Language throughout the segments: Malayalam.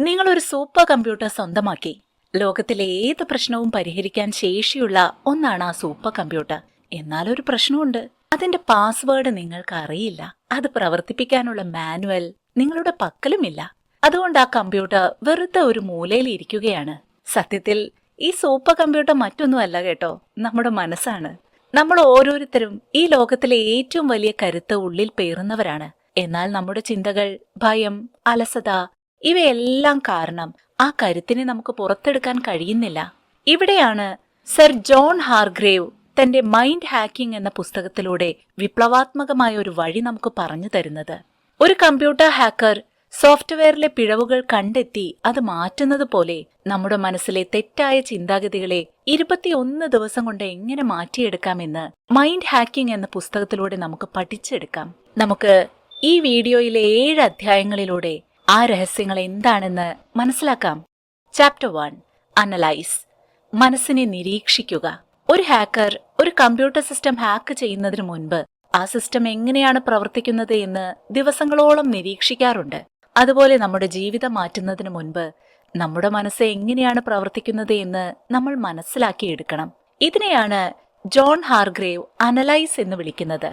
നിങ്ങൾ ഒരു സൂപ്പർ കമ്പ്യൂട്ടർ സ്വന്തമാക്കി. ലോകത്തിലെ ഏത് പ്രശ്നവും പരിഹരിക്കാൻ ശേഷിയുള്ള ഒന്നാണ് ആ സൂപ്പർ കമ്പ്യൂട്ടർ. എന്നാൽ ഒരു പ്രശ്നമുണ്ട്. അതിന്റെ പാസ്വേഡ് നിങ്ങൾക്ക് അറിയില്ല അത് പ്രവർത്തിപ്പിക്കാനുള്ള മാനുവൽ നിങ്ങളുടെ പക്കലുമില്ല. അതുകൊണ്ട് ആ കമ്പ്യൂട്ടർ വെറുതെ ഒരു മൂലയിൽ ഇരിക്കുകയാണ്. സത്യത്തിൽ ഈ സൂപ്പർ കമ്പ്യൂട്ടർ മറ്റൊന്നുമല്ല കേട്ടോ. നമ്മുടെ മനസ്സാണ്. നമ്മൾ ഓരോരുത്തരും ഈ ലോകത്തിലെ ഏറ്റവും വലിയ കരുത്ത് ഉള്ളിൽ പേറുന്നവരാണ്. എന്നാൽ നമ്മുടെ ചിന്തകൾ ഭയം അലസത ഇവയെല്ലാം കാരണം ആ കരുത്തിനെ നമുക്ക് പുറത്തെടുക്കാൻ കഴിയുന്നില്ല. ഇവിടെയാണ് സർ ജോൺ ഹാർഗ്രേവ് തന്റെ മൈൻഡ് ഹാക്കിംഗ് എന്ന പുസ്തകത്തിലൂടെ വിപ്ലവാത്മകമായ ഒരു വഴി നമുക്ക് പറഞ്ഞു തരുന്നത്. ഒരു കമ്പ്യൂട്ടർ ഹാക്കർ സോഫ്റ്റ്വെയറിലെ പിഴവുകൾ കണ്ടെത്തി അത് മാറ്റുന്നത് പോലെ നമ്മുടെ മനസ്സിലെ തെറ്റായ ചിന്താഗതികളെ ഇരുപത്തിയൊന്ന് ദിവസം കൊണ്ട് എങ്ങനെ മാറ്റിയെടുക്കാമെന്ന് മൈൻഡ് ഹാക്കിംഗ് എന്ന പുസ്തകത്തിലൂടെ നമുക്ക് പഠിച്ചെടുക്കാം. നമുക്ക് ഈ വീഡിയോയിലെ ഏഴ് അധ്യായങ്ങളിലൂടെ ആ രഹസ്യങ്ങൾ എന്താണെന്ന് മനസ്സിലാക്കാം. ചാപ്റ്റർ വൺ അനലൈസ് മനസ്സിനെ നിരീക്ഷിക്കുക. ഒരു ഹാക്കർ ഒരു കമ്പ്യൂട്ടർ സിസ്റ്റം ഹാക്ക് ചെയ്യുന്നതിന് മുൻപ് ആ സിസ്റ്റം എങ്ങനെയാണ് പ്രവർത്തിക്കുന്നത് എന്ന് ദിവസങ്ങളോളം നിരീക്ഷിക്കാറുണ്ട്. അതുപോലെ നമ്മുടെ ജീവിതം മാറ്റുന്നതിന് മുൻപ് നമ്മുടെ മനസ്സ് എങ്ങനെയാണ് പ്രവർത്തിക്കുന്നത് എന്ന് നമ്മൾ മനസ്സിലാക്കിയെടുക്കണം. ഇതിനെയാണ് ജോൺ ഹാർഗ്രേവ് അനലൈസ് എന്ന് വിളിക്കുന്നത്.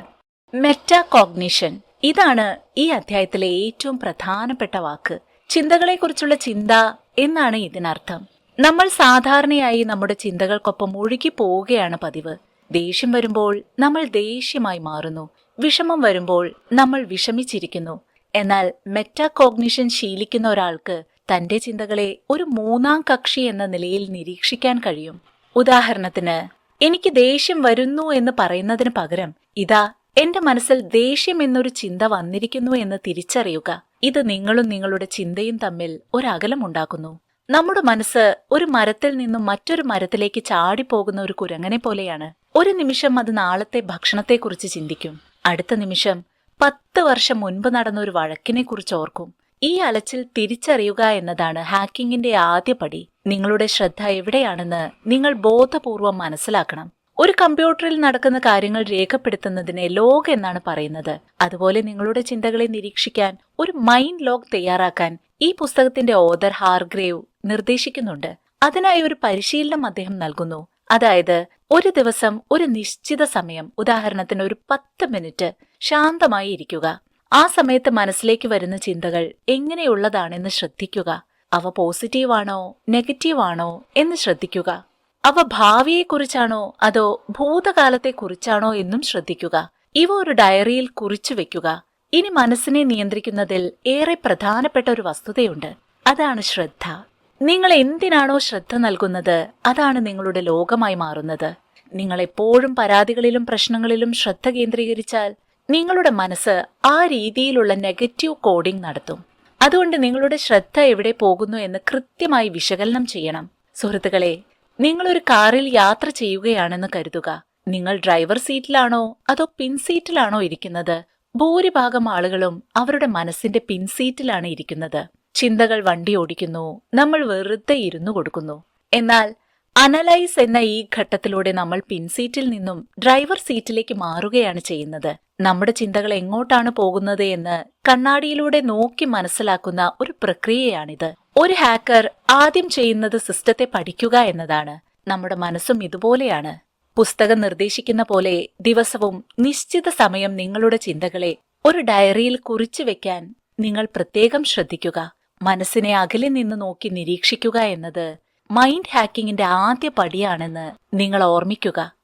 മെറ്റാകോഗ്നിഷൻ ഇതാണ് ഈ അധ്യായത്തിലെ ഏറ്റവും പ്രധാനപ്പെട്ട വാക്ക്. ചിന്തകളെക്കുറിച്ചുള്ള ചിന്ത എന്നാണ് ഇതിനർത്ഥം. നമ്മൾ സാധാരണയായി നമ്മുടെ ചിന്തകൾക്കൊപ്പം ഒഴുകി പോവുകയാണ് പതിവ്. ദേഷ്യം വരുമ്പോൾ നമ്മൾ ദേഷ്യമായി മാറുന്നു. വിഷമം വരുമ്പോൾ നമ്മൾ വിഷമിച്ചിരിക്കുന്നു. എന്നാൽ മെറ്റാകോഗ്നിഷൻ ശീലിക്കുന്ന ഒരാൾക്ക് തന്റെ ചിന്തകളെ ഒരു മൂന്നാം കക്ഷി എന്ന നിലയിൽ നിരീക്ഷിക്കാൻ കഴിയും. ഉദാഹരണത്തിന് എനിക്ക് ദേഷ്യം വരുന്നു എന്ന് പറയുന്നതിന് പകരം ഇതാ എന്റെ മനസ്സിൽ ദേഷ്യം എന്നൊരു ചിന്ത വന്നിരിക്കുന്നു എന്ന് തിരിച്ചറിയുക. ഇത് നിങ്ങളും നിങ്ങളുടെ ചിന്തയും തമ്മിൽ ഒരകലമുണ്ടാക്കുന്നു നമ്മുടെ മനസ്സ് ഒരു മരത്തിൽ നിന്നും മറ്റൊരു മരത്തിലേക്ക് ചാടിപ്പോകുന്ന ഒരു കുരങ്ങനെ പോലെയാണ്. ഒരു നിമിഷം അത് നാളത്തെ ഭക്ഷണത്തെക്കുറിച്ച് ചിന്തിക്കും. അടുത്ത നിമിഷം പത്ത് വർഷം മുൻപ് നടന്ന ഒരു വഴക്കിനെ കുറിച്ച് ഓർക്കും. ഈ അലച്ചിൽ തിരിച്ചറിയുക എന്നതാണ് ഹാക്കിങ്ങിന്റെ ആദ്യ പടി. നിങ്ങളുടെ ശ്രദ്ധ എവിടെയാണെന്ന് നിങ്ങൾ ബോധപൂർവം മനസ്സിലാക്കണം. ഒരു കമ്പ്യൂട്ടറിൽ നടക്കുന്ന കാര്യങ്ങൾ രേഖപ്പെടുത്തുന്നതിനെ ലോഗ് എന്നാണ് പറയുന്നത്. അതുപോലെ നിങ്ങളുടെ ചിന്തകളെ നിരീക്ഷിക്കാൻ ഒരു മൈൻഡ് ലോഗ് തയ്യാറാക്കാൻ ഈ പുസ്തകത്തിന്റെ ഓദർ ഹാർഗ്രേവ് നിർദ്ദേശിക്കുന്നുണ്ട്. അതിനായി ഒരു പരിശീലനം അദ്ദേഹം നൽകുന്നു. അതായത് ഒരു ദിവസം ഒരു നിശ്ചിത സമയം ഉദാഹരണത്തിന് ഒരു പത്ത് മിനിറ്റ് ശാന്തമായി ഇരിക്കുക. ആ സമയത്ത് മനസ്സിലേക്ക് വരുന്ന ചിന്തകൾ എങ്ങനെയുള്ളതാണെന്ന് ശ്രദ്ധിക്കുക. അവ പോസിറ്റീവാണോ നെഗറ്റീവാണോ എന്ന് ശ്രദ്ധിക്കുക. അവ ഭാവിയെക്കുറിച്ചാണോ അതോ ഭൂതകാലത്തെക്കുറിച്ചാണോ എന്നും ശ്രദ്ധിക്കുക. ഇവ ഒരു ഡയറിയിൽ കുറിച്ചു വെക്കുക. ഇനി മനസ്സിനെ നിയന്ത്രിക്കുന്നതിൽ ഏറെ പ്രധാനപ്പെട്ട ഒരു വസ്തുതയുണ്ട്. അതാണ് ശ്രദ്ധ. നിങ്ങൾ എന്തിനാണോ ശ്രദ്ധ നൽകുന്നത്? അതാണ് നിങ്ങളുടെ ലോകമായി മാറുന്നത്. നിങ്ങൾ എപ്പോഴും പരാതികളിലും പ്രശ്നങ്ങളിലും ശ്രദ്ധ കേന്ദ്രീകരിച്ചാൽ നിങ്ങളുടെ മനസ്സ് ആ രീതിയിലുള്ള നെഗറ്റീവ് കോഡിംഗ് നടത്തും. അതുകൊണ്ട് നിങ്ങളുടെ ശ്രദ്ധ എവിടെ പോകുന്നു എന്ന് കൃത്യമായി വിശകലനം ചെയ്യണം. സുഹൃത്തുക്കളെ നിങ്ങളൊരു കാറിൽ യാത്ര ചെയ്യുകയാണെന്ന് കരുതുക. നിങ്ങൾ ഡ്രൈവർ സീറ്റിലാണോ അതോ പിൻസീറ്റിലാണോ ഇരിക്കുന്നത്? ഭൂരിഭാഗം ആളുകളും അവരുടെ മനസ്സിന്റെ പിൻസീറ്റിലാണ് ഇരിക്കുന്നത്. ചിന്തകൾ വണ്ടി ഓടിക്കുന്നു. നമ്മൾ വെറുതെ ഇരുന്നു കൊടുക്കുന്നു. എന്നാൽ അനലൈസ് എന്ന ഈ ഘട്ടത്തിലൂടെ നമ്മൾ പിൻസീറ്റിൽ നിന്നും ഡ്രൈവർ സീറ്റിലേക്ക് മാറുകയാണ് ചെയ്യുന്നത്. നമ്മുടെ ചിന്തകൾ എങ്ങോട്ടാണ് പോകുന്നത് എന്ന് കണ്ണാടിയിലൂടെ നോക്കി മനസ്സിലാക്കുന്ന ഒരു പ്രക്രിയയാണിത്. ഒരു ഹാക്കർ ആദ്യം ചെയ്യുന്നത് സിസ്റ്റത്തെ പഠിക്കുക എന്നതാണ്. നമ്മുടെ മനസ്സും ഇതുപോലെയാണ്. പുസ്തകം നിർദ്ദേശിക്കുന്ന പോലെ ദിവസവും നിശ്ചിത സമയം നിങ്ങളുടെ ചിന്തകളെ ഒരു ഡയറിയിൽ കുറിച്ചു വെക്കാൻ നിങ്ങൾ പ്രത്യേകം ശ്രദ്ധിക്കുക. മനസ്സിനെ അകലെ നിന്ന് നോക്കി നിരീക്ഷിക്കുക എന്നത് മൈൻഡ് ഹാക്കിങ്ങിന്റെ ആദ്യ പടിയാണെന്ന് നിങ്ങൾ ഓർമ്മിക്കുക.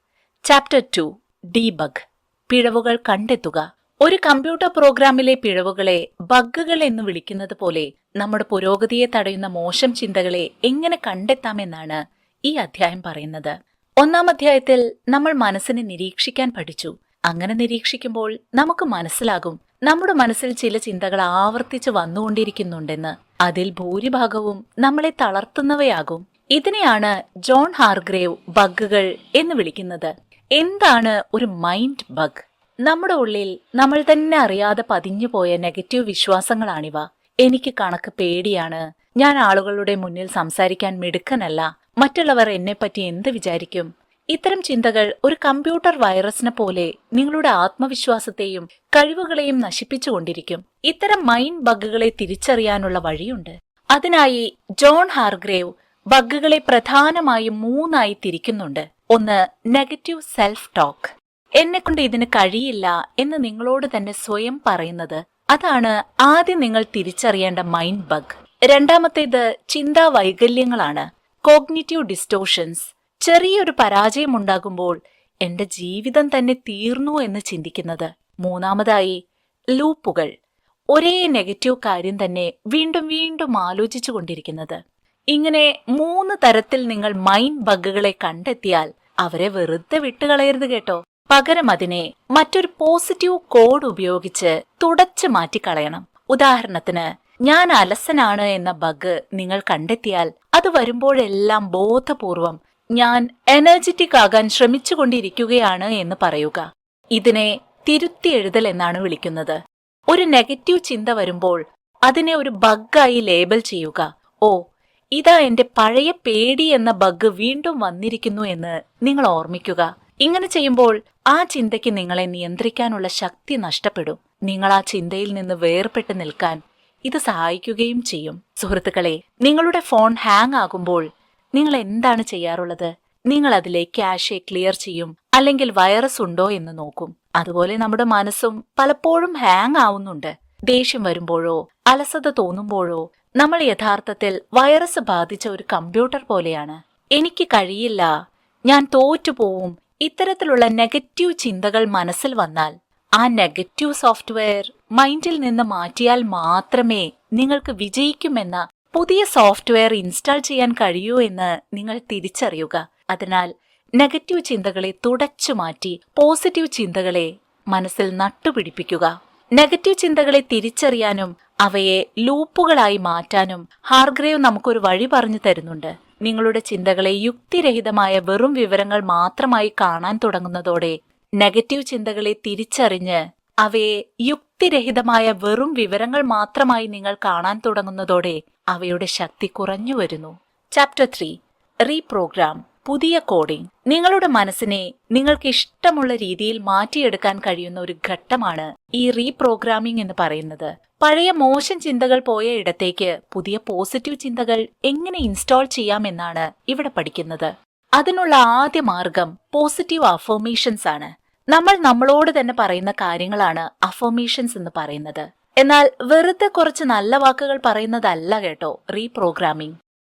ചാപ്റ്റർ ടു ഡീബഗ് പിഴവുകൾ കണ്ടെത്തുക. ഒരു കമ്പ്യൂട്ടർ പ്രോഗ്രാമിലെ പിഴവുകളെ ബഗ്ഗുകൾ എന്ന് വിളിക്കുന്നത് പോലെ നമ്മുടെ പുരോഗതിയെ തടയുന്ന മോശം ചിന്തകളെ എങ്ങനെ കണ്ടെത്താമെന്നാണ് ഈ അധ്യായം പറയുന്നത്. ഒന്നാം അധ്യായത്തിൽ നമ്മൾ മനസ്സിനെ നിരീക്ഷിക്കാൻ പഠിച്ചു. അങ്ങനെ നിരീക്ഷിക്കുമ്പോൾ നമുക്ക് മനസ്സിലാകും നമ്മുടെ മനസ്സിൽ ചില ചിന്തകൾ ആവർത്തിച്ച് വന്നുകൊണ്ടിരിക്കുന്നുണ്ടെന്ന്. അതിൽ ഭൂരിഭാഗവും നമ്മളെ തളർത്തുന്നവയാകും. ഇതിനെയാണ് ജോൺ ഹാർഗ്രേവ് ബഗ്ഗുകൾ എന്ന് വിളിക്കുന്നത്. എന്താണ് ഒരു മൈൻഡ് ബഗ്? നമ്മുടെ ഉള്ളിൽ നമ്മൾ തന്നെ അറിയാതെ പതിഞ്ഞു പോയ നെഗറ്റീവ് വിശ്വാസങ്ങളാണിവ. എനിക്ക് കണക്ക് പേടിയാണ്. ഞാൻ ആളുകളുടെ മുന്നിൽ സംസാരിക്കാൻ മിടുക്കനല്ല. മറ്റുള്ളവർ എന്നെ പറ്റി എന്ത് വിചാരിക്കും? ഇത്തരം ചിന്തകൾ ഒരു കമ്പ്യൂട്ടർ വൈറസിനെ പോലെ നിങ്ങളുടെ ആത്മവിശ്വാസത്തെയും കഴിവുകളെയും നശിപ്പിച്ചുകൊണ്ടിരിക്കും ഇത്തരം മൈൻഡ് ബഗ്ഗുകളെ തിരിച്ചറിയാനുള്ള വഴിയുണ്ട്. അതിനായി ജോൺ ഹാർഗ്രേവ് ബഗ്ഗുകളെ പ്രധാനമായും മൂന്നായി തിരിക്കുന്നുണ്ട്. ഒന്ന് നെഗറ്റീവ് സെൽഫ് ടോക്ക് എന്നെ കൊണ്ട് ഇതിന് കഴിയില്ല എന്ന് നിങ്ങളോട് തന്നെ സ്വയം പറയുന്നത്. അതാണ് ആദ്യം നിങ്ങൾ തിരിച്ചറിയേണ്ട മൈൻഡ് ബഗ് രണ്ടാമത്തേത് ചിന്താ വൈകല്യങ്ങളാണ് കോഗ്നിറ്റീവ് ഡിസ്റ്റോഷൻസ് ചെറിയൊരു പരാജയം ഉണ്ടാകുമ്പോൾ എന്റെ ജീവിതം തന്നെ തീർന്നു എന്ന് ചിന്തിക്കുന്നത്. മൂന്നാമതായി ലൂപ്പുകൾ. ഒരേ നെഗറ്റീവ് കാര്യം തന്നെ വീണ്ടും വീണ്ടും ആലോചിച്ചു കൊണ്ടിരിക്കുന്നത് ഇങ്ങനെ മൂന്ന് തരത്തിൽ നിങ്ങൾ മൈൻഡ് ബഗ്ഗുകളെ കണ്ടെത്തിയാൽ അവരെ വെറുതെ വിട്ടുകളയരുത് കേട്ടോ. പകരം അതിനെ മറ്റൊരു പോസിറ്റീവ് കോഡ് ഉപയോഗിച്ച് തുടച്ചു മാറ്റിക്കളയണം. ഉദാഹരണത്തിന് ഞാൻ അലസനാണ് എന്ന ബഗ് നിങ്ങൾ കണ്ടെത്തിയാൽ അത് വരുമ്പോഴെല്ലാം ബോധപൂർവം ഞാൻ എനർജറ്റിക് ആകാൻ ശ്രമിച്ചുകൊണ്ടിരിക്കുകയാണ് എന്ന് പറയുക. ഇതിനെ തിരുത്തി എഴുതൽ എന്നാണ് വിളിക്കുന്നത്. ഒരു നെഗറ്റീവ് ചിന്ത വരുമ്പോൾ അതിനെ ഒരു ബഗ്ഗായി ലേബൽ ചെയ്യുക. ഓ ഇതാ എന്റെ പഴയ പേടി എന്ന ബഗ് വീണ്ടും വന്നിരിക്കുന്നു എന്ന് നിങ്ങൾ ഓർമ്മിക്കുക. ഇങ്ങനെ ചെയ്യുമ്പോൾ ആ ചിന്തയ്ക്ക് നിങ്ങളെ നിയന്ത്രിക്കാനുള്ള ശക്തി നഷ്ടപ്പെടും. നിങ്ങൾ ആ ചിന്തയിൽ നിന്ന് വേർപെട്ട് നിൽക്കാൻ ഇത് സഹായിക്കുകയും ചെയ്യും. സുഹൃത്തുക്കളെ നിങ്ങളുടെ ഫോൺ ഹാങ് ആകുമ്പോൾ നിങ്ങൾ എന്താണ് ചെയ്യാറുള്ളത്? നിങ്ങൾ അതിലെ ക്യാഷെ ക്ലിയർ ചെയ്യും അല്ലെങ്കിൽ വൈറസ് ഉണ്ടോ എന്ന് നോക്കും. അതുപോലെ നമ്മുടെ മനസ്സും പലപ്പോഴും ഹാങ് ആവുന്നുണ്ട്. ദേഷ്യം വരുമ്പോഴോ അലസത തോന്നുമ്പോഴോ നമ്മൾ യഥാർത്ഥത്തിൽ വൈറസ് ബാധിച്ച ഒരു കമ്പ്യൂട്ടർ പോലെയാണ്. എനിക്ക് കഴിയില്ല. ഞാൻ തോറ്റുപോവും. ഇത്തരത്തിലുള്ള നെഗറ്റീവ് ചിന്തകൾ മനസ്സിൽ വന്നാൽ ആ നെഗറ്റീവ് സോഫ്റ്റ്വെയർ മൈൻഡിൽ നിന്ന് മാറ്റിയാൽ മാത്രമേ നിങ്ങൾക്ക് വിജയിക്കുമെന്ന പുതിയ സോഫ്റ്റ്വെയർ ഇൻസ്റ്റാൾ ചെയ്യാൻ കഴിയൂ എന്ന് നിങ്ങൾ തിരിച്ചറിയുക. അതിനാൽ നെഗറ്റീവ് ചിന്തകളെ തുടച്ചു മാറ്റി പോസിറ്റീവ് ചിന്തകളെ മനസ്സിൽ നട്ടുപിടിപ്പിക്കുക. നെഗറ്റീവ് ചിന്തകളെ തിരിച്ചറിയാനും അവയെ ലൂപ്പുകളായി മാറ്റാനും ഹാർഗ്രേവ് നമുക്കൊരു വഴി പറഞ്ഞു തരുന്നുണ്ട്. നിങ്ങളുടെ ചിന്തകളെ യുക്തിരഹിതമായ വെറും വിവരങ്ങൾ മാത്രമായി കാണാൻ തുടങ്ങുന്നതോടെ നെഗറ്റീവ് ചിന്തകളെ തിരിച്ചറിഞ്ഞ് അവയെ യുക്തിരഹിതമായ വെറും വിവരങ്ങൾ മാത്രമായി നിങ്ങൾ കാണാൻ തുടങ്ങുന്നതോടെ അവയുടെ ശക്തി കുറഞ്ഞു വരുന്നു. ചാപ്റ്റർ ത്രീ റീപ്രോഗ്രാം പുതിയ കോഡിംഗ്. നിങ്ങളുടെ മനസ്സിനെ നിങ്ങൾക്ക് ഇഷ്ടമുള്ള രീതിയിൽ മാറ്റിയെടുക്കാൻ കഴിയുന്ന ഒരു ഘട്ടമാണ് ഈ റീപ്രോഗ്രാമിംഗ് എന്ന് പറയുന്നത്. പഴയ മോശം ചിന്തകൾ പോയ ഇടത്തേക്ക് പുതിയ പോസിറ്റീവ് ചിന്തകൾ എങ്ങനെ ഇൻസ്റ്റാൾ ചെയ്യാമെന്നാണ് ഇവിടെ പഠിക്കുന്നത്. അതിനുള്ള ആദ്യ മാർഗം പോസിറ്റീവ് അഫോമേഷൻസ് ആണ്. നമ്മൾ നമ്മളോട് തന്നെ പറയുന്ന കാര്യങ്ങളാണ് അഫോമേഷൻസ് എന്ന് പറയുന്നത്. എന്നാൽ വെറുതെ കുറച്ച് നല്ല വാക്കുകൾ പറയുന്നതല്ല കേട്ടോ റീപ്രോഗ്രാമിംഗ്.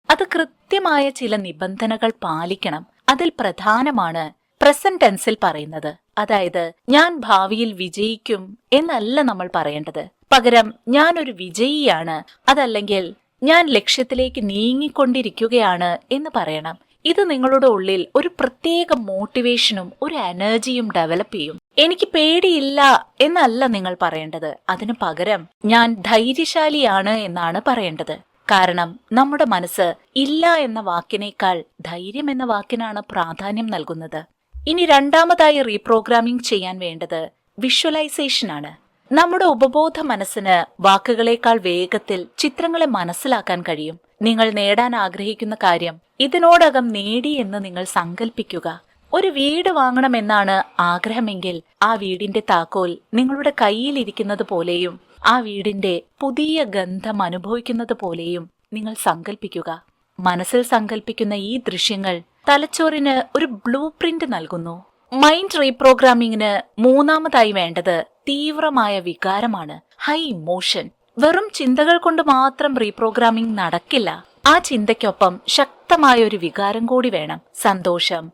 അത് കൃത്യമായ ചില നിബന്ധനകൾ പാലിക്കണം. അതിൽ പ്രധാനമാണ് പ്രസന്റ് ടെൻസിൽ പറയുന്നത്. അതായത് ഞാൻ ഭാവിയിൽ വിജയിക്കും എന്നല്ല നമ്മൾ പറയേണ്ടത്. പകരം ഞാൻ ഒരു വിജയിയാണ് അതല്ലെങ്കിൽ ഞാൻ ലക്ഷ്യത്തിലേക്ക് നീങ്ങിക്കൊണ്ടിരിക്കുകയാണ് എന്ന് പറയണം. ഇത് നിങ്ങളുടെ ഉള്ളിൽ ഒരു പ്രത്യേക മോട്ടിവേഷനും ഒരു എനർജിയും ഡെവലപ്പ് ചെയ്യും. എനിക്ക് പേടിയില്ല എന്നല്ല നിങ്ങൾ പറയേണ്ടത്. അതിനു പകരം ഞാൻ ധൈര്യശാലിയാണ് എന്നാണ് പറയേണ്ടത്. കാരണം നമ്മുടെ മനസ്സ് ഇല്ല എന്ന വാക്കിനേക്കാൾ ധൈര്യം എന്ന വാക്കിനാണ് പ്രാധാന്യം നൽകുന്നത്. ഇനി രണ്ടാമതായി റീപ്രോഗ്രാമിംഗ് ചെയ്യാൻ വേണ്ടത് വിഷ്വലൈസേഷൻ ആണ്. നമ്മുടെ ഉപബോധ മനസ്സിന് വാക്കുകളേക്കാൾ വേഗത്തിൽ ചിത്രങ്ങളെ മനസ്സിലാക്കാൻ കഴിയും. നിങ്ങൾ നേടാൻ ആഗ്രഹിക്കുന്ന കാര്യം ഇതിനോടകം നേടി എന്ന് നിങ്ങൾ സങ്കല്പിക്കുക ഒരു വീട് വാങ്ങണമെന്നാണ് ആഗ്രഹമെങ്കിൽ ആ വീടിന്റെ താക്കോൽ നിങ്ങളുടെ കയ്യിലിരിക്കുന്നത് പോലെയും ആ വീടിന്റെ പുതിയ ഗന്ധം അനുഭവിക്കുന്നത് പോലെയും നിങ്ങൾ സങ്കല്പിക്കുക മനസ്സിൽ സങ്കല്പിക്കുന്ന ഈ ദൃശ്യങ്ങൾ തലച്ചോറിന് ഒരു ബ്ലൂ പ്രിന്റ് നൽകുന്നു. മൈൻഡ് റീപ്രോഗ്രാമിംഗിന് മൂന്നാമതായി വേണ്ടത് തീവ്രമായ വികാരമാണ്. High emotion. വെറും ചിന്തകൾ കൊണ്ട് മാത്രം റീപ്രോഗ്രാമിംഗ് നടക്കില്ല. ആ ചിന്തയ്ക്കൊപ്പം ശക്തമായ ഒരു വികാരം കൂടി വേണം. സന്തോഷം.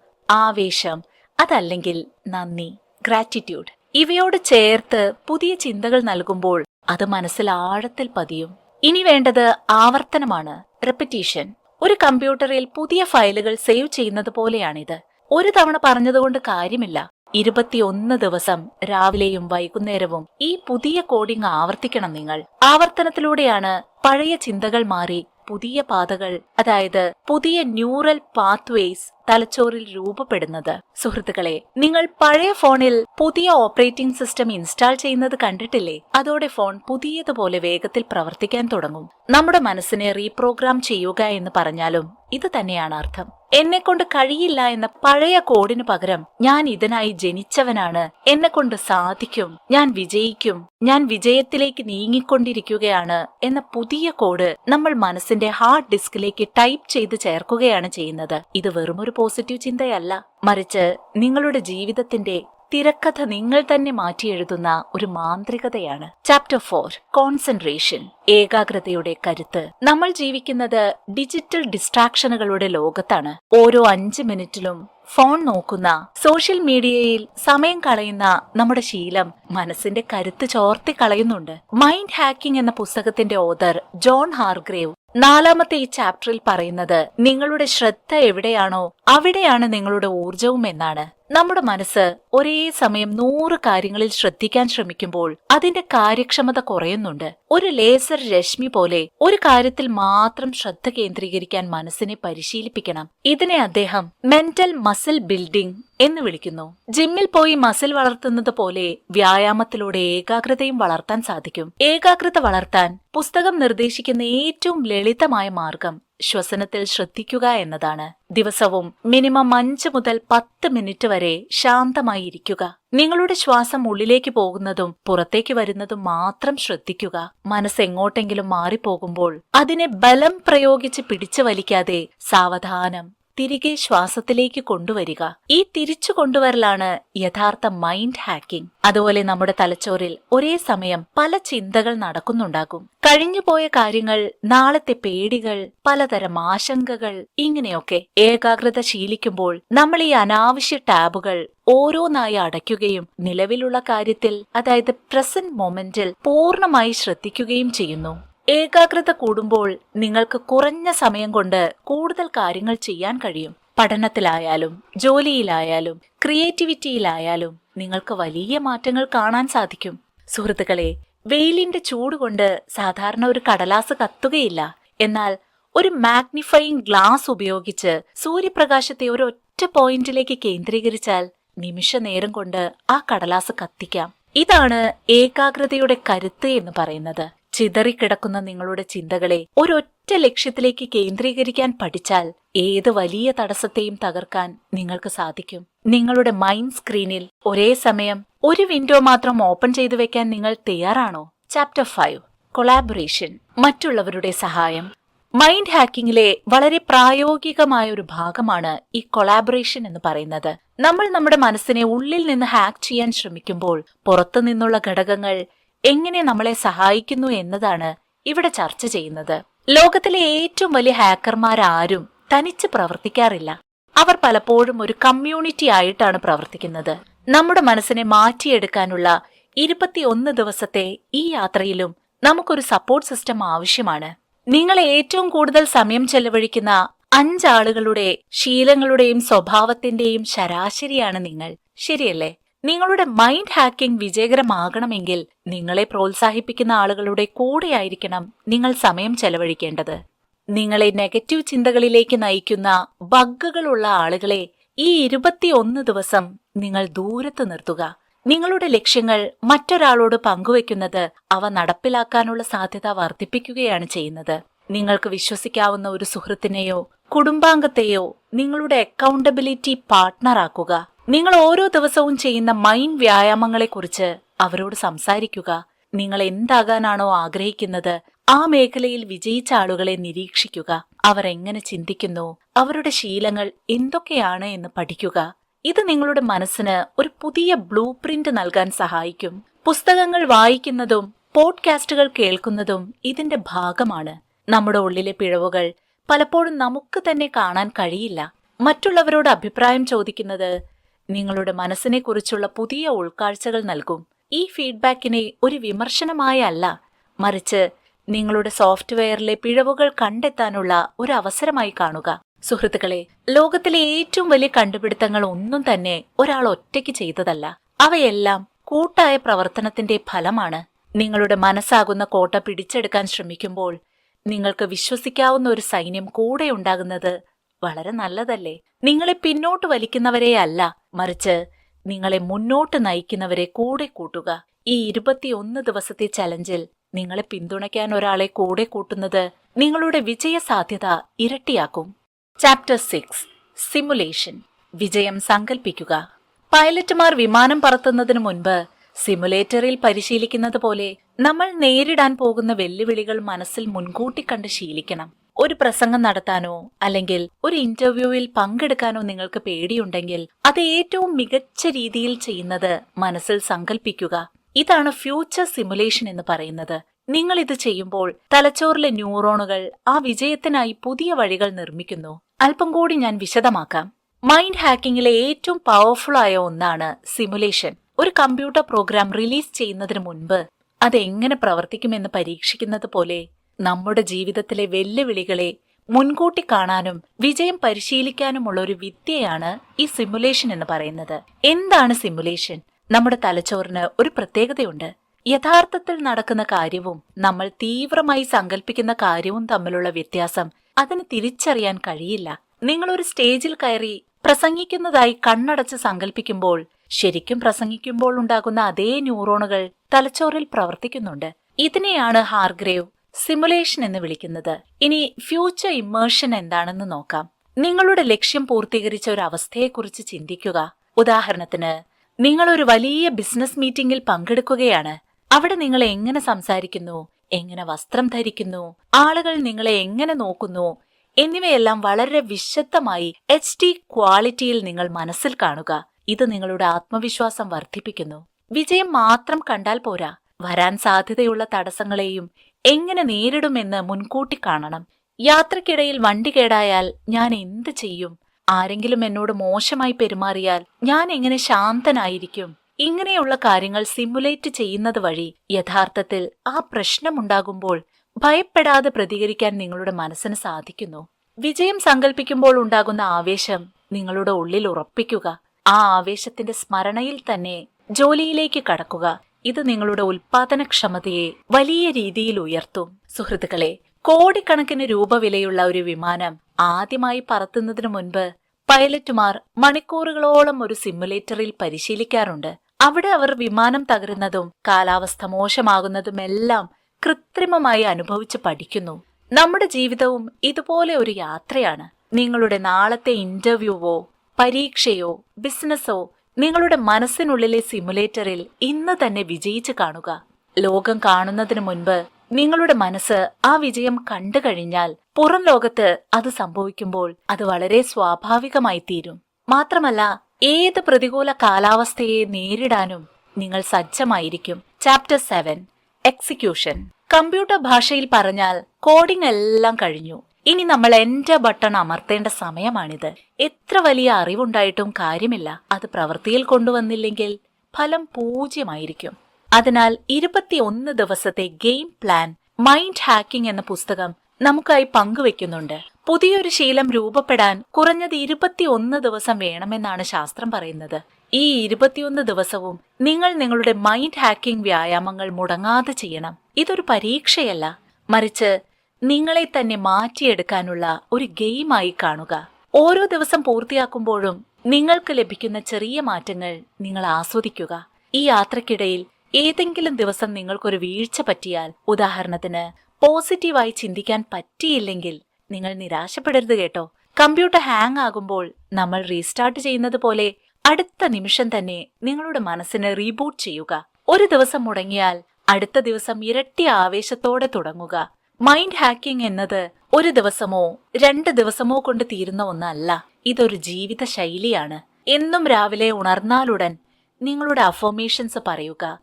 ആവേശം അതല്ലെങ്കിൽ നന്ദി ഗ്രാറ്റിറ്റ്യൂഡ് ഇവയോട് ചേർത്ത് പുതിയ ചിന്തകൾ നൽകുമ്പോൾ അത് മനസ്സിൽ ആഴത്തിൽ പതിയും. ഇനി വേണ്ടത് ആവർത്തനമാണ് റെപ്പിറ്റീഷൻ ഒരു കമ്പ്യൂട്ടറിൽ പുതിയ ഫയലുകൾ സേവ് ചെയ്യുന്നത് പോലെയാണിത്. ഒരു തവണ പറഞ്ഞതുകൊണ്ട് കാര്യമില്ല. ഇരുപത്തിയൊന്ന് ദിവസം രാവിലെയും വൈകുന്നേരവും ഈ പുതിയ കോഡിംഗ് ആവർത്തിക്കണം നിങ്ങൾ. ആവർത്തനത്തിലൂടെയാണ് പഴയ ചിന്തകൾ മാറി പുതിയ പാതകൾ അതായത് പുതിയ ന്യൂറൽ പാത്വേസ് തലച്ചോറിൽ രൂപപ്പെടുന്നത്. സുഹൃത്തുക്കളെ നിങ്ങൾ പഴയ ഫോണിൽ പുതിയ ഓപ്പറേറ്റിംഗ് സിസ്റ്റം ഇൻസ്റ്റാൾ ചെയ്യുന്നത് കണ്ടിട്ടില്ലേ? അതോടെ ഫോൺ പുതിയതുപോലെ വേഗത്തിൽ പ്രവർത്തിക്കാൻ തുടങ്ങും. നമ്മുടെ മനസ്സിനെ റീപ്രോഗ്രാം ചെയ്യുക എന്ന് പറഞ്ഞാലും ഇത് തന്നെയാണ് അർത്ഥം. എന്നെ കൊണ്ട് കഴിയില്ല എന്ന പഴയ കോഡിന് പകരം ഞാൻ ഇതിനായി ജനിച്ചവനാണ്. എന്നെ കൊണ്ട് സാധിക്കും. ഞാൻ വിജയിക്കും. ഞാൻ വിജയത്തിലേക്ക് നീങ്ങിക്കൊണ്ടിരിക്കുകയാണ് എന്ന പുതിയ കോഡ് നമ്മൾ മനസ്സിന്റെ ഹാർഡ് ഡിസ്കിലേക്ക് ടൈപ്പ് ചെയ്ത് ചേർക്കുകയാണ് ചെയ്യുന്നത്. ഇത് വെറുമൊരു പോസിറ്റീവ് ചിന്തയല്ല. മറിച്ച് നിങ്ങളുടെ ജീവിതത്തിന്റെ തിരക്കഥ നിങ്ങൾ തന്നെ മാറ്റിയെഴുതുന്ന ഒരു മാന്ത്രികതയാണ്. ചാപ്റ്റർ ഫോർ കോൺസെൻട്രേഷൻ ഏകാഗ്രതയുടെ കരുത്ത്. നമ്മൾ ജീവിക്കുന്നത് ഡിജിറ്റൽ ഡിസ്ട്രാക്ഷനുകളുടെ ലോകത്താണ്. ഓരോ അഞ്ച് മിനിറ്റിലും ഫോൺ നോക്കുന്ന സോഷ്യൽ മീഡിയയിൽ സമയം കളയുന്ന നമ്മുടെ ശീലം മനസ്സിന്റെ കരുത്ത് ചോർത്തി കളയുന്നുണ്ട്. മൈൻഡ് ഹാക്കിംഗ് എന്ന പുസ്തകത്തിന്റെ ഓതർ ജോൺ ഹാർഗ്രേവ് നാലാമത്തെ ഈ ചാപ്റ്ററിൽ പറയുന്നത് നിങ്ങളുടെ ശ്രദ്ധ എവിടെയാണോ അവിടെയാണ് നിങ്ങളുടെ ഊർജവും എന്നാണ്. നമ്മുടെ മനസ്സ് ഒരേ സമയം നൂറ് കാര്യങ്ങളിൽ ശ്രദ്ധിക്കാൻ ശ്രമിക്കുമ്പോൾ അതിന്റെ കാര്യക്ഷമത കുറയുന്നുണ്ട്. ഒരു ലേസർ രശ്മി പോലെ ഒരു കാര്യത്തിൽ മാത്രം ശ്രദ്ധ കേന്ദ്രീകരിക്കാൻ മനസ്സിനെ പരിശീലിപ്പിക്കണം. ഇതിനെ അദ്ദേഹം മെന്റൽ മസിൽ ബിൽഡിംഗ് എന്ന് വിളിക്കുന്നു. ജിമ്മിൽ പോയി മസിൽ വളർത്തുന്നത് പോലെ വ്യായാമത്തിലൂടെ ഏകാഗ്രതയും വളർത്താൻ സാധിക്കും. ഏകാഗ്രത വളർത്താൻ പുസ്തകം നിർദ്ദേശിക്കുന്ന ഏറ്റവും ലളിതമായ മാർഗം ശ്വസനത്തിൽ ശ്രദ്ധിക്കുക എന്നതാണ്. ദിവസവും മിനിമം അഞ്ച് മുതൽ പത്ത് മിനിറ്റ് വരെ ശാന്തമായി ഇരിക്കുക. നിങ്ങളുടെ ശ്വാസം ഉള്ളിലേക്ക് പോകുന്നതും പുറത്തേക്ക് വരുന്നതും മാത്രം ശ്രദ്ധിക്കുക. മനസ്സ് എങ്ങോട്ടെങ്കിലും മാറിപ്പോകുമ്പോൾ അതിനെ ബലം പ്രയോഗിച്ച് പിടിച്ചു വലിക്കാതെ സാവധാനം തിരികെ ശ്വാസത്തിലേക്ക് കൊണ്ടുവരിക. ഈ തിരിച്ചു കൊണ്ടുവരലാണ് യഥാർത്ഥ മൈൻഡ് ഹാക്കിംഗ്. അതുപോലെ നമ്മുടെ തലച്ചോറിൽ ഒരേ സമയം പല ചിന്തകൾ നടക്കുന്നുണ്ടാകും. കഴിഞ്ഞുപോയ കാര്യങ്ങൾ നാളത്തെ പേടികൾ പലതരം ആശങ്കകൾ ഇങ്ങനെയൊക്കെ ഏകാഗ്രത ശീലിക്കുമ്പോൾ നമ്മൾ ഈ അനാവശ്യ ടാബുകൾ ഓരോന്നായി അടയ്ക്കുകയും നിലവിലുള്ള കാര്യത്തിൽ അതായത് പ്രസന്റ് മൊമെന്റിൽ പൂർണമായി ശ്രദ്ധിക്കുകയും ചെയ്യുന്നു. ഏകാഗ്രത കൂടുമ്പോൾ നിങ്ങൾക്ക് കുറഞ്ഞ സമയം കൊണ്ട് കൂടുതൽ കാര്യങ്ങൾ ചെയ്യാൻ കഴിയും. പഠനത്തിലായാലും ജോലിയിലായാലും ക്രിയേറ്റിവിറ്റിയിലായാലും നിങ്ങൾക്ക് വലിയ മാറ്റങ്ങൾ കാണാൻ സാധിക്കും. സുഹൃത്തുക്കളെ വെയിലിന്റെ ചൂട് കൊണ്ട് സാധാരണ ഒരു കടലാസ് കത്തുകയില്ല. എന്നാൽ ഒരു മാഗ്നിഫയിങ് ഗ്ലാസ് ഉപയോഗിച്ച് സൂര്യപ്രകാശത്തെ ഒരു ഒറ്റ പോയിന്റിലേക്ക് കേന്ദ്രീകരിച്ചാൽ നിമിഷ നേരം കൊണ്ട് ആ കടലാസ് കത്തിക്കാം. ഇതാണ് ഏകാഗ്രതയുടെ കരുത്ത് എന്ന് പറയുന്നത്. ചിതറിക്കിടക്കുന്ന നിങ്ങളുടെ ചിന്തകളെ ഒരൊറ്റ ലക്ഷ്യത്തിലേക്ക് കേന്ദ്രീകരിക്കാൻ പഠിച്ചാൽ ഏത് വലിയ തടസ്സത്തെയും തകർക്കാൻ നിങ്ങൾക്ക് സാധിക്കും. നിങ്ങളുടെ മൈൻഡ് സ്ക്രീനിൽ ഒരേ സമയം ഒരു വിൻഡോ മാത്രം ഓപ്പൺ ചെയ്തു വെക്കാൻ നിങ്ങൾ തയ്യാറാണോ? ചാപ്റ്റർ ഫൈവ് കൊളാബറേഷൻ മറ്റുള്ളവരുടെ സഹായം. മൈൻഡ് ഹാക്കിങ്ങിലെ വളരെ പ്രായോഗികമായ ഒരു ഭാഗമാണ് ഈ കൊളാബറേഷൻ എന്ന് പറയുന്നത്. നമ്മൾ നമ്മുടെ മനസ്സിനെ ഉള്ളിൽ നിന്ന് ഹാക്ക് ചെയ്യാൻ ശ്രമിക്കുമ്പോൾ പുറത്തു നിന്നുള്ള ഘടകങ്ങൾ എങ്ങനെ നമ്മളെ സഹായിക്കുന്നു എന്നതാണ് ഇവിടെ ചർച്ച ചെയ്യുന്നത്. ലോകത്തിലെ ഏറ്റവും വലിയ ഹാക്കർമാരാരും തനിച്ച് പ്രവർത്തിക്കാറില്ല. അവർ പലപ്പോഴും ഒരു കമ്മ്യൂണിറ്റി ആയിട്ടാണ് പ്രവർത്തിക്കുന്നത്. നമ്മുടെ മനസ്സിനെ മാറ്റിയെടുക്കാനുള്ള ഇരുപത്തിയൊന്ന് ദിവസത്തെ ഈ യാത്രയിലും നമുക്കൊരു സപ്പോർട്ട് സിസ്റ്റം ആവശ്യമാണ്. നിങ്ങൾ ഏറ്റവും കൂടുതൽ സമയം ചെലവഴിക്കുന്ന അഞ്ചാളുകളുടെ ശീലങ്ങളുടെയും സ്വഭാവത്തിന്റെയും ശരാശരിയാണ് നിങ്ങൾ. ശരിയല്ലേ? നിങ്ങളുടെ മൈൻഡ് ഹാക്കിംഗ് വിജയകരമാകണമെങ്കിൽ നിങ്ങളെ പ്രോത്സാഹിപ്പിക്കുന്ന ആളുകളുടെ കൂടെയായിരിക്കണം നിങ്ങൾ സമയം ചെലവഴിക്കേണ്ടത്. നിങ്ങളെ നെഗറ്റീവ് ചിന്തകളിലേക്ക് നയിക്കുന്ന ബഗ്ഗുകളുള്ള ആളുകളെ ഈ ഇരുപത്തിയൊന്ന് ദിവസം നിങ്ങൾ ദൂരത്ത് നിർത്തുക. നിങ്ങളുടെ ലക്ഷ്യങ്ങൾ മറ്റൊരാളോട് പങ്കുവെക്കുന്നത് അവ നടപ്പിലാക്കാനുള്ള സാധ്യത വർദ്ധിപ്പിക്കുകയാണ് ചെയ്യുന്നത്. നിങ്ങൾക്ക് വിശ്വസിക്കാവുന്ന ഒരു സുഹൃത്തിനെയോ കുടുംബാംഗത്തെയോ നിങ്ങളുടെ അക്കൗണ്ടബിലിറ്റി പാർട്ട്ണറാക്കുക നിങ്ങൾ ഓരോ ദിവസവും ചെയ്യുന്ന മൈൻഡ് വ്യായാമങ്ങളെക്കുറിച്ച് അവരോട് സംസാരിക്കുക. നിങ്ങൾ എന്താകാനാണോ ആഗ്രഹിക്കുന്നത്. ആ മേഖലയിൽ വിജയിച്ച ആളുകളെ നിരീക്ഷിക്കുക. അവർ എങ്ങനെ ചിന്തിക്കുന്നു. അവരുടെ ശീലങ്ങൾ എന്തൊക്കെയാണ് എന്ന് പഠിക്കുക. ഇത് നിങ്ങളുടെ മനസ്സിന് ഒരു പുതിയ ബ്ലൂ പ്രിന്റ് നൽകാൻ സഹായിക്കും. പുസ്തകങ്ങൾ വായിക്കുന്നതും പോഡ്കാസ്റ്റുകൾ കേൾക്കുന്നതും ഇതിന്റെ ഭാഗമാണ്. നമ്മുടെ ഉള്ളിലെ പിഴവുകൾ പലപ്പോഴും നമുക്ക് തന്നെ കാണാൻ കഴിയില്ല. മറ്റുള്ളവരോട് അഭിപ്രായം ചോദിക്കുന്നത് നിങ്ങളുടെ മനസ്സിനെക്കുറിച്ചുള്ള പുതിയ ഉൾക്കാഴ്ചകൾ നൽകും. ഈ ഫീഡ്ബാക്കിനെ ഒരു വിമർശനമായല്ല മറിച്ച് നിങ്ങളുടെ സോഫ്റ്റ്വെയറിലെ പിഴവുകൾ കണ്ടെത്താനുള്ള ഒരു അവസരമായി കാണുക. സുഹൃത്തുക്കളെ ലോകത്തിലെ ഏറ്റവും വലിയ കണ്ടുപിടുത്തങ്ങൾ ഒന്നും തന്നെ ഒരാൾ ഒറ്റയ്ക്ക് ചെയ്തതല്ല. അവയെല്ലാം കൂട്ടായ പ്രവർത്തനത്തിന്റെ ഫലമാണ്. നിങ്ങളുടെ മനസ്സാകുന്ന കോട്ട പിടിച്ചെടുക്കാൻ ശ്രമിക്കുമ്പോൾ നിങ്ങൾക്ക് വിശ്വസിക്കാവുന്ന ഒരു സൈന്യം കൂടെ ഉണ്ടാകുന്നത് വളരെ നല്ലതല്ലേ? നിങ്ങളെ പിന്നോട്ട് വലിക്കുന്നവരെ അല്ല മറിച്ച് നിങ്ങളെ മുന്നോട്ട് നയിക്കുന്നവരെ കൂടെ കൂട്ടുക. ഈ ഇരുപത്തിയൊന്ന് ദിവസത്തെ ചലഞ്ചിൽ നിങ്ങളെ പിന്തുണയ്ക്കാൻ ഒരാളെ കൂടെ കൂട്ടുന്നത് നിങ്ങളുടെ വിജയ സാധ്യത ഇരട്ടിയാക്കും. ചാപ്റ്റർ സിക്സ് സിമുലേഷൻ വിജയം സങ്കൽപ്പിക്കുക. പൈലറ്റുമാർ വിമാനം പറത്തുന്നതിന് മുൻപ് സിമുലേറ്ററിൽ പരിശീലിക്കുന്നത് പോലെ നമ്മൾ നേരിടാൻ പോകുന്ന വെല്ലുവിളികൾ മനസ്സിൽ മുൻകൂട്ടി കണ്ട് ശീലിക്കണം. ഒരു പ്രസംഗം നടത്താനോ അല്ലെങ്കിൽ ഒരു ഇന്റർവ്യൂവിൽ പങ്കെടുക്കാനോ നിങ്ങൾക്ക് പേടിയുണ്ടെങ്കിൽ അത് ഏറ്റവും മികച്ച രീതിയിൽ ചെയ്യുന്നത് മനസ്സിൽ സങ്കല്പിക്കുക ഇതാണ് ഫ്യൂച്ചർ സിമുലേഷൻ എന്ന് പറയുന്നത്. നിങ്ങൾ ഇത് ചെയ്യുമ്പോൾ തലച്ചോറിലെ ന്യൂറോണുകൾ ആ വിജയത്തിനായി പുതിയ വഴികൾ നിർമ്മിക്കുന്നു. അല്പം കൂടി ഞാൻ വിശദമാക്കാം. മൈൻഡ് ഹാക്കിങ്ങിലെ ഏറ്റവും പവർഫുൾ ആയ ഒന്നാണ് സിമുലേഷൻ ഒരു കമ്പ്യൂട്ടർ പ്രോഗ്രാം റിലീസ് ചെയ്യുന്നതിന് മുൻപ് അത് എങ്ങനെ പ്രവർത്തിക്കുമെന്ന് പരീക്ഷിക്കുന്നത് പോലെ നമ്മുടെ ജീവിതത്തിലെ വെല്ലുവിളികളെ മുൻകൂട്ടി കാണാനും വിജയം പരിശീലിക്കാനുമുള്ള ഒരു വിദ്യയാണ് ഈ സിമുലേഷൻ എന്ന് പറയുന്നത്. എന്താണ് സിമുലേഷൻ നമ്മുടെ തലച്ചോറിന് ഒരു പ്രത്യേകതയുണ്ട്. യഥാർത്ഥത്തിൽ നടക്കുന്ന കാര്യവും നമ്മൾ തീവ്രമായി സങ്കല്പിക്കുന്ന കാര്യവും തമ്മിലുള്ള വ്യത്യാസം അതിന് തിരിച്ചറിയാൻ കഴിയില്ല. നിങ്ങൾ ഒരു സ്റ്റേജിൽ കയറി പ്രസംഗിക്കുന്നതായി കണ്ണടച്ച് സങ്കല്പിക്കുമ്പോൾ ശരിക്കും പ്രസംഗിക്കുമ്പോൾ ഉണ്ടാകുന്ന അതേ ന്യൂറോണുകൾ തലച്ചോറിൽ പ്രവർത്തിക്കുന്നുണ്ട്. ഇതിനെയാണ് ഹാർഗ്രേവ് സിമുലേഷൻ എന്ന് വിളിക്കുന്നത്. ഇനി ഫ്യൂച്ചർ ഇമ്മേർഷൻ എന്താണെന്ന് നോക്കാം. നിങ്ങളുടെ ലക്ഷ്യം പൂർത്തീകരിച്ച ഒരു അവസ്ഥയെക്കുറിച്ച് ചിന്തിക്കുക. ഉദാഹരണത്തിന് നിങ്ങൾ ഒരു വലിയ ബിസിനസ് മീറ്റിംഗിൽ പങ്കെടുക്കുകയാണ്. അവിടെ നിങ്ങൾ എങ്ങനെ സംസാരിക്കുന്നു? എങ്ങനെ വസ്ത്രം ധരിക്കുന്നു? ആളുകൾ നിങ്ങളെ എങ്ങനെ നോക്കുന്നു? എന്നിവയെല്ലാം വളരെ വിശദമായി എച്ച് ടി ക്വാളിറ്റിയിൽ നിങ്ങൾ മനസ്സിൽ കാണുക. ഇത് നിങ്ങളുടെ ആത്മവിശ്വാസം വർദ്ധിപ്പിക്കുന്നു. വിജയം മാത്രം കണ്ടാൽ പോരാ. വരാൻ സാധ്യതയുള്ള തടസ്സങ്ങളെയും എങ്ങനെ നേരിടുമെന്ന് മുൻകൂട്ടി കാണണം. യാത്രക്കിടയിൽ വണ്ടി കേടായാൽ ഞാൻ എന്ത് ചെയ്യും? ആരെങ്കിലും എന്നോട് മോശമായി പെരുമാറിയാൽ ഞാൻ എങ്ങനെ ശാന്തനായിരിക്കും? ഇങ്ങനെയുള്ള കാര്യങ്ങൾ സിമുലേറ്റ് ചെയ്യുന്നത് വഴി യഥാർത്ഥത്തിൽ ആ പ്രശ്നമുണ്ടാകുമ്പോൾ ഭയപ്പെടാതെ പ്രതികരിക്കാൻ നിങ്ങളുടെ മനസ്സിന് സാധിക്കുന്നു. വിജയം സങ്കല്പിക്കുമ്പോൾ ഉണ്ടാകുന്ന ആവേശം നിങ്ങളുടെ ഉള്ളിൽ ഉറപ്പിക്കുക. ആ ആവേശത്തിന്റെ സ്മരണയിൽ തന്നെ ജോലിയിലേക്ക് കടക്കുക. ഇത് നിങ്ങളുടെ ഉൽപാദനക്ഷമതയെ വലിയ രീതിയിൽ ഉയർത്തും. സുഹൃത്തുക്കളെ കോടിക്കണക്കിന് രൂപ വിലയുള്ള ഒരു വിമാനം ആദ്യമായി പറത്തുന്നതിനു മുൻപ് പൈലറ്റുമാർ മണിക്കൂറുകളോളം ഒരു സിമുലേറ്ററിൽ പരിശീലിക്കാറുണ്ട്. അവിടെ അവർ വിമാനം തകരുന്നതും കാലാവസ്ഥ മോശമാകുന്നതുമെല്ലാം കൃത്രിമമായി അനുഭവിച്ച് പഠിക്കുന്നു. നമ്മുടെ ജീവിതവും ഇതുപോലെ ഒരു യാത്രയാണ്. നിങ്ങളുടെ നാളത്തെ ഇന്റർവ്യൂവോ പരീക്ഷയോ ബിസിനസ്സോ നിങ്ങളുടെ മനസ്സിനുള്ളിലെ സിമുലേറ്ററിൽ ഇന്ന് തന്നെ വിജയിച്ച് കാണുക. ലോകം കാണുന്നതിന് മുൻപ് നിങ്ങളുടെ മനസ്സ് ആ വിജയം കണ്ടു കഴിഞ്ഞാൽ പുറം ലോകത്ത് അത് സംഭവിക്കുമ്പോൾ അത് വളരെ സ്വാഭാവികമായി തീരും. മാത്രമല്ല ഏത് പ്രതികൂല കാലാവസ്ഥയെ നേരിടാനും നിങ്ങൾ സജ്ജമായിരിക്കും. ചാപ്റ്റർ സെവൻ എക്സിക്യൂഷൻ കമ്പ്യൂട്ടർ ഭാഷയിൽ പറഞ്ഞാൽ കോഡിംഗ് എല്ലാം കഴിഞ്ഞു. ഇനി നമ്മൾ എന്റെ ബട്ടൺ അമർത്തേണ്ട സമയമാണിത്. എത്ര വലിയ അറിവുണ്ടായിട്ടും കാര്യമില്ല. അത് പ്രവൃത്തിയിൽ കൊണ്ടുവന്നില്ലെങ്കിൽ ഫലം പൂജ്യമായിരിക്കും. അതിനാൽ ഇരുപത്തിയൊന്ന് ദിവസത്തെ ഗെയിം പ്ലാൻ മൈൻഡ് ഹാക്കിംഗ് എന്ന പുസ്തകം നമുക്കായി പങ്കുവെക്കുന്നുണ്ട്. പുതിയൊരു ശീലം രൂപപ്പെടാൻ കുറഞ്ഞത് ഇരുപത്തിയൊന്ന് ദിവസം വേണമെന്നാണ് ശാസ്ത്രം പറയുന്നത്. ഈ ഇരുപത്തിയൊന്ന് ദിവസവും നിങ്ങൾ നിങ്ങളുടെ മൈൻഡ് ഹാക്കിംഗ് വ്യായാമങ്ങൾ മുടങ്ങാതെ ചെയ്യണം. ഇതൊരു പരീക്ഷയല്ല. മറിച്ച് നിങ്ങളെ തന്നെ മാറ്റിയെടുക്കാനുള്ള ഒരു ഗെയിമായി കാണുക. ഓരോ ദിവസം പൂർത്തിയാക്കുമ്പോഴും നിങ്ങൾക്ക് ലഭിക്കുന്ന ചെറിയ മാറ്റങ്ങൾ നിങ്ങൾ ആസ്വദിക്കുക. ഈ യാത്രക്കിടയിൽ ഏതെങ്കിലും ദിവസം നിങ്ങൾക്കൊരു വീഴ്ച പറ്റിയാൽ ഉദാഹരണത്തിന് പോസിറ്റീവായി ചിന്തിക്കാൻ പറ്റിയില്ലെങ്കിൽ നിങ്ങൾ നിരാശപ്പെടരുത് കേട്ടോ. കമ്പ്യൂട്ടർ ഹാങ് ആകുമ്പോൾ നമ്മൾ റീസ്റ്റാർട്ട് ചെയ്യുന്നത് പോലെ അടുത്ത നിമിഷം തന്നെ നിങ്ങളുടെ മനസ്സിനെ റീബൂട്ട് ചെയ്യുക. ഒരു ദിവസം മുടങ്ങിയാൽ അടുത്ത ദിവസം ഇരട്ടി ആവേശത്തോടെ തുടങ്ങുക. മൈൻഡ് ഹാക്കിംഗ് എന്നത് ഒരു ദിവസമോ രണ്ട് ദിവസമോ കൊണ്ട് തീരുന്ന ഒന്നല്ല. ഇതൊരു ജീവിത ശൈലിയാണ്. എന്നും രാവിലെ ഉണർന്നാലുടൻ നിങ്ങളുടെ അഫോമേഷൻസ് പറയുക.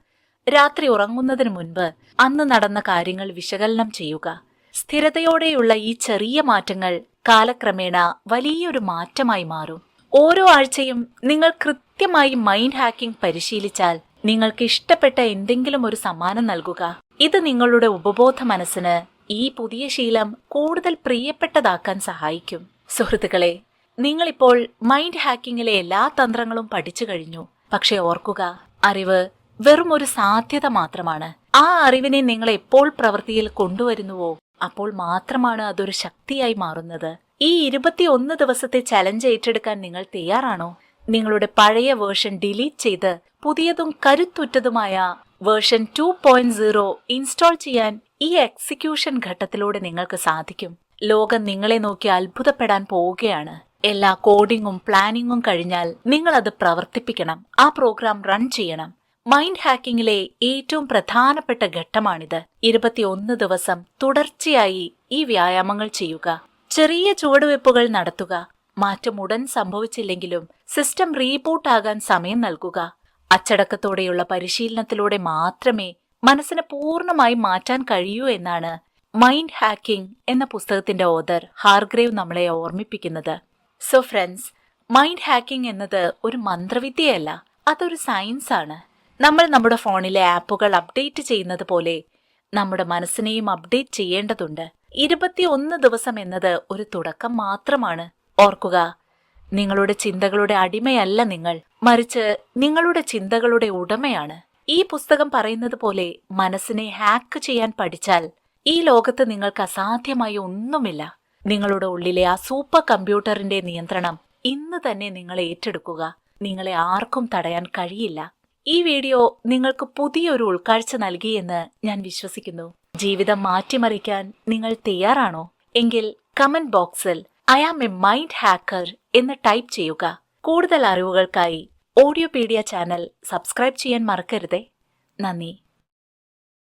രാത്രി ഉറങ്ങുന്നതിന് മുൻപ് അന്ന് നടന്ന കാര്യങ്ങൾ വിശകലനം ചെയ്യുക. സ്ഥിരതയോടെയുള്ള ഈ ചെറിയ മാറ്റങ്ങൾ കാലക്രമേണ വലിയൊരു മാറ്റമായി മാറും. ഓരോ ആഴ്ചയും നിങ്ങൾ കൃത്യമായി മൈൻഡ് ഹാക്കിംഗ് പരിശീലിച്ചാൽ നിങ്ങൾക്ക് ഇഷ്ടപ്പെട്ട എന്തെങ്കിലും ഒരു സമ്മാനം നൽകുക. ഇത് നിങ്ങളുടെ ഉപബോധ മനസ്സിന് ഈ പുതിയ ശീലം കൂടുതൽ പ്രിയപ്പെട്ടതാക്കാൻ സഹായിക്കും. സുഹൃത്തുക്കളെ നിങ്ങളിപ്പോൾ മൈൻഡ് ഹാക്കിങ്ങിലെ എല്ലാ തന്ത്രങ്ങളും പഠിച്ചു കഴിഞ്ഞു. പക്ഷെ ഓർക്കുക അറിവ് വെറും ഒരു സാധ്യത മാത്രമാണ്. ആ അറിവിനെ നിങ്ങൾ എപ്പോൾ പ്രവൃത്തിയിൽ കൊണ്ടുവരുന്നുവോ അപ്പോൾ മാത്രമാണ് അതൊരു ശക്തിയായി മാറുന്നത്. ഈ ഇരുപത്തിയൊന്ന് ദിവസത്തെ ചലഞ്ച് ഏറ്റെടുക്കാൻ നിങ്ങൾ തയ്യാറാണോ? നിങ്ങളുടെ പഴയ വേർഷൻ ഡിലീറ്റ് ചെയ്ത് പുതിയതും കരുത്തുറ്റതുമായ version two point zero install ചെയ്യാൻ ഈ എക്സിക്യൂഷൻ ഘട്ടത്തിലൂടെ നിങ്ങൾക്ക് സാധിക്കും. ലോകം നിങ്ങളെ നോക്കി അത്ഭുതപ്പെടാൻ പോവുകയാണ്. എല്ലാ കോഡിങ്ങും പ്ലാനിങ്ങും കഴിഞ്ഞാൽ നിങ്ങൾ അത് പ്രവർത്തിപ്പിക്കണം. ആ പ്രോഗ്രാം റൺ ചെയ്യണം. മൈൻഡ് ഹാക്കിങ്ങിലെ ഏറ്റവും പ്രധാനപ്പെട്ട ഘട്ടമാണിത്. ഇരുപത്തിയൊന്ന് ദിവസം തുടർച്ചയായി ഈ വ്യായാമങ്ങൾ ചെയ്യുക. ചെറിയ ചുവടുവെപ്പുകൾ നടത്തുക. മാറ്റം ഉടൻ സംഭവിച്ചില്ലെങ്കിലും സിസ്റ്റം റീബൂട്ട് ആകാൻ സമയം നൽകുക. അച്ചടക്കത്തോടെയുള്ള പരിശീലനത്തിലൂടെ മാത്രമേ മനസ്സിനെ പൂർണമായി മാറ്റാൻ കഴിയൂ എന്നാണ് മൈൻഡ് ഹാക്കിംഗ് എന്ന പുസ്തകത്തിന്റെ ഓതർ ഹാർഗ്രേവ് നമ്മളെ ഓർമ്മിപ്പിക്കുന്നത്. സോ ഫ്രണ്ട്സ് മൈൻഡ് ഹാക്കിംഗ് എന്നത് ഒരു മന്ത്രവിദ്യയല്ല അതൊരു സയൻസ് ആണ് നമ്മൾ നമ്മുടെ ഫോണിലെ ആപ്പുകൾ അപ്ഡേറ്റ് ചെയ്യുന്നത് പോലെ നമ്മുടെ മനസ്സിനെയും അപ്ഡേറ്റ് ചെയ്യേണ്ടതുണ്ട്. ഇരുപത്തിയൊന്ന് ദിവസം എന്നത് ഒരു തുടക്കം മാത്രമാണ്. ഓർക്കുക നിങ്ങളുടെ ചിന്തകളുടെ അടിമയല്ല നിങ്ങൾ. മറിച്ച് നിങ്ങളുടെ ചിന്തകളുടെ ഉടമയാണ്. ഈ പുസ്തകം പറയുന്നത് പോലെ മനസ്സിനെ ഹാക്ക് ചെയ്യാൻ പഠിച്ചാൽ ഈ ലോകത്ത് നിങ്ങൾക്ക് അസാധ്യമായ ഒന്നുമില്ല. നിങ്ങളുടെ ഉള്ളിലെ ആ സൂപ്പർ കമ്പ്യൂട്ടറിന്റെ നിയന്ത്രണം ഇന്ന് തന്നെ നിങ്ങൾ ഏറ്റെടുക്കുക. നിങ്ങളെ ആർക്കും തടയാൻ കഴിയില്ല. ഈ വീഡിയോ നിങ്ങൾക്ക് പുതിയൊരു ഉൾക്കാഴ്ച നൽകിയെന്ന് ഞാൻ വിശ്വസിക്കുന്നു. ജീവിതം മാറ്റിമറിക്കാൻ നിങ്ങൾ തയ്യാറാണോ? എങ്കിൽ കമന്റ് ബോക്സിൽ I am a mind hacker എന്ന് ടൈപ്പ് ചെയ്യുക. കൂടുതൽ അറിവുകൾക്കായി ഓഡിയോപീഡിയ ചാനൽ സബ്സ്ക്രൈബ് ചെയ്യാൻ മറക്കരുതേ. നന്ദി.